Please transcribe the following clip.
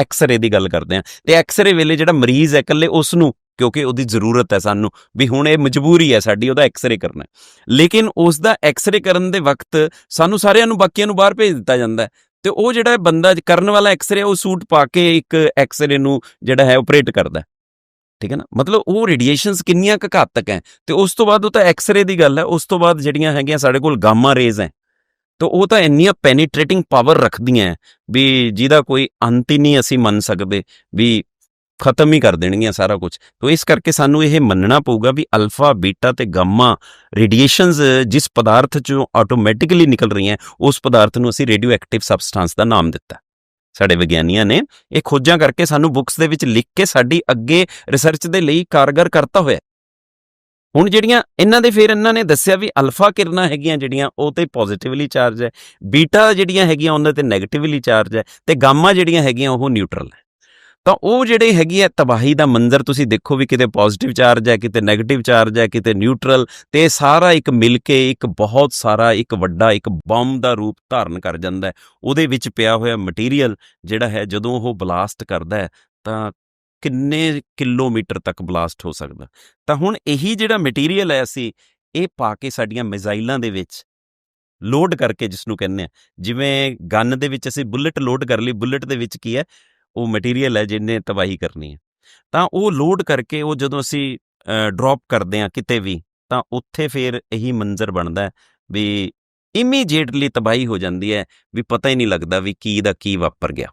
X ray ਦੀ ਗੱਲ ਕਰਦੇ ਹਾਂ। ਤੇ ਐਕਸ-ਰੇ ਵੇਲੇ ਜਿਹੜਾ ਮਰੀਜ਼ ਹੈ ਇਕੱਲੇ ਉਸ ਨੂੰ ਕਿਉਂਕਿ ਉਹਦੀ ਜ਼ਰੂਰਤ ਹੈ ਸਾਨੂੰ, ਵੀ ਹੁਣ ਇਹ ਮਜਬੂਰੀ ਹੈ ਸਾਡੀ, ਉਹਦਾ ਐਕਸ-ਰੇ ਕਰਨਾ ਲੇਕਿਨ ਉਸ ਦਾ ਐਕਸ-ਰੇ ਕਰਨ ਦੇ ਵਕਤ ਸਾਨੂੰ ਸਾਰਿਆਂ ਨੂੰ, ਬਾਕੀਆਂ ਨੂੰ ਬਾਹਰ ਭੇਜ ਦਿੱਤਾ ਜਾਂਦਾ ਹੈ। ਤੇ ਉਹ ਜਿਹੜਾ ਬੰਦਾ ਕਰਨ ਵਾਲਾ ਐਕਸ-ਰੇ ਉਹ ਸੂਟ ਪਾ ਕੇ ਇੱਕ ਐਕਸ-ਰੇ ਨੂੰ ਜਿਹੜਾ ਹੈ ਆਪਰੇਟ ਕਰਦਾ ਠੀਕ ਹੈ ਨਾ? ਮਤਲਬ ਉਹ ਰੇਡੀਏਸ਼ਨਸ ਕਿੰਨੀਆਂ ਕੁ ਘਾਤਕ ਹੈ। ਤੇ ਉਸ ਤੋਂ ਬਾਅਦ ਉਹ ਤਾਂ ਐਕਸ-ਰੇ ਦੀ ਗੱਲ ਹੈ। ਉਸ ਤੋਂ ਬਾਅਦ ਜਿਹੜੀਆਂ ਹੈਗੀਆਂ ਸਾਡੇ ਕੋਲ ਗਾਮਾ ਰੇਜ਼ ਹੈ। ਤਾਂ ਉਹ ਤਾਂ ਇੰਨੀਆਂ ਪੈਨੀਟ੍ਰੇਟਿੰਗ ਪਾਵਰ ਰੱਖਦੀਆਂ ਵੀ ਜਿਹਦਾ ਕੋਈ ਅੰਤ ਹੀ ਨਹੀਂ ਅਸੀਂ ਮੰਨ ਸਕਦੇ, ਵੀ ਖਤਮ ਹੀ ਕਰ ਦੇਣਗੀਆਂ ਸਾਰਾ ਕੁਝ ਤੋਂ ਇਸ ਕਰਕੇ ਸਾਨੂੰ ਇਹ ਮੰਨਣਾ ਪਊਗਾ ਵੀ ਅਲਫਾ, ਬੀਟਾ ਤੇ ਗਾਮਾ ਰੇਡੀਏਸ਼ਨਸ ਜਿਸ ਪਦਾਰਥ ਚੋਂ ਆਟੋਮੈਟਿਕਲੀ ਨਿਕਲ ਰਹੀਆਂ, ਉਸ ਪਦਾਰਥ ਨੂੰ ਅਸੀਂ ਰੇਡੀਓ ਐਕਟਿਵ ਸਬਸਟੈਂਸ ਦਾ ਨਾਮ ਦਿੱਤਾ। ਸਾਡੇ ਵਿਗਿਆਨੀਆਂ ਨੇ ਇਹ ਖੋਜਾਂ ਕਰਕੇ ਸਾਨੂੰ ਬੁੱਕਸ ਦੇ ਵਿੱਚ ਲਿਖ ਕੇ ਸਾਡੀ ਅੱਗੇ ਰਿਸਰਚ ਦੇ ਲਈ ਕਾਰਗਰ ਕਰਤਾ ਹੋਇਆ। ਹੁਣ ਜਿਹੜੀਆਂ ਇਹਨਾਂ ਦੇ ਫਿਰ ਇਹਨਾਂ ਨੇ ਦੱਸਿਆ ਵੀ ਅਲਫਾ ਕਿਰਨਾਂ ਹੈਗੀਆਂ ਜਿਹੜੀਆਂ, ਉਹ ਤੇ ਪੋਜ਼ਿਟਿਵਲੀ ਚਾਰਜ ਹੈ, ਬੀਟਾ ਜਿਹੜੀਆਂ ਹੈਗੀਆਂ ਉਹਨਾਂ ਤੇ 네ਗੇਟਿਵਲੀ ਚਾਰਜ ਹੈ ਤੇ ਗਾਮਾ ਜਿਹੜੀਆਂ ਹੈਗੀਆਂ, ਉਹ ਨਿਊਟਰਲ ਹੈ। ਤਾਂ ਉਹ ਜਿਹੜੇ ਹੈਗੀ ਹੈ ਤਬਾਹੀ ਦਾ ਮੰਜ਼ਰ, ਤੁਸੀਂ ਦੇਖੋ ਵੀ ਕਿਤੇ ਪੋਜ਼ਿਟਿਵ ਚਾਰਜ ਹੈ, ਕਿਤੇ 네ਗੇਟਿਵ ਚਾਰਜ ਹੈ, ਕਿਤੇ ਨਿਊਟਰਲ ਤੇ ਇਹ ਸਾਰਾ ਇੱਕ ਮਿਲ ਕੇ ਇੱਕ ਬਹੁਤ ਸਾਰਾ, ਇੱਕ ਵੱਡਾ, ਇੱਕ ਬੰਬ ਦਾ ਰੂਪ ਧਾਰਨ ਕਰ ਜਾਂਦਾ ਹੈ। ਉਹਦੇ ਵਿੱਚ ਪਿਆ ਹੋਇਆ ਮਟੀਰੀਅਲ ਜਿਹੜਾ ਹੈ, ਜਦੋਂ ਉਹ ਬਲਾਸਟ ਕਰਦਾ ਹੈ, ਤਾਂ ਕਿੰਨੇ ਕਿਲੋਮੀਟਰ ਤੱਕ ਬਲਾਸਟ ਹੋ ਸਕਦਾ। ਤਾਂ ਹੁਣ ਇਹੀ ਜਿਹੜਾ ਮਟੀਰੀਅਲ ਹੈ ਅਸੀਂ, ਇਹ ਪਾ ਕੇ ਸਾਡੀਆਂ ਮਿਜ਼ਾਈਲਾਂ ਦੇ ਵਿੱਚ ਲੋਡ ਕਰਕੇ ਜਿਸ ਨੂੰ ਕਹਿੰਦੇ ਆ ਜਿਵੇਂ ਗਨ ਦੇ ਵਿੱਚ ਅਸੀਂ ਬੁਲਟ ਲੋਡ ਕਰ ਲਈ, ਬੁਲਟ ਦੇ ਵਿੱਚ ਕੀ ਹੈ, ਉਹ ਮਟੀਰੀਅਲ ਹੈ ਜਿਹਨੇ ਤਬਾਹੀ ਕਰਨੀ ਹੈ। ਤਾਂ ਉਹ ਲੋਡ ਕਰਕੇ ਉਹ ਜਦੋਂ ਅਸੀਂ ਡ੍ਰੌਪ ਕਰਦੇ ਆ ਕਿਤੇ ਵੀ, ਤਾਂ ਉੱਥੇ ਫਿਰ ਇਹੀ ਮੰਜ਼ਰ ਬਣਦਾ ਵੀ ਇਮੀਡੀਏਟਲੀ ਤਬਾਹੀ ਹੋ ਜਾਂਦੀ ਹੈ, ਵੀ ਪਤਾ ਹੀ ਨਹੀਂ ਲੱਗਦਾ ਵੀ ਕੀ ਦਾ ਕੀ ਵਾਪਰ ਗਿਆ।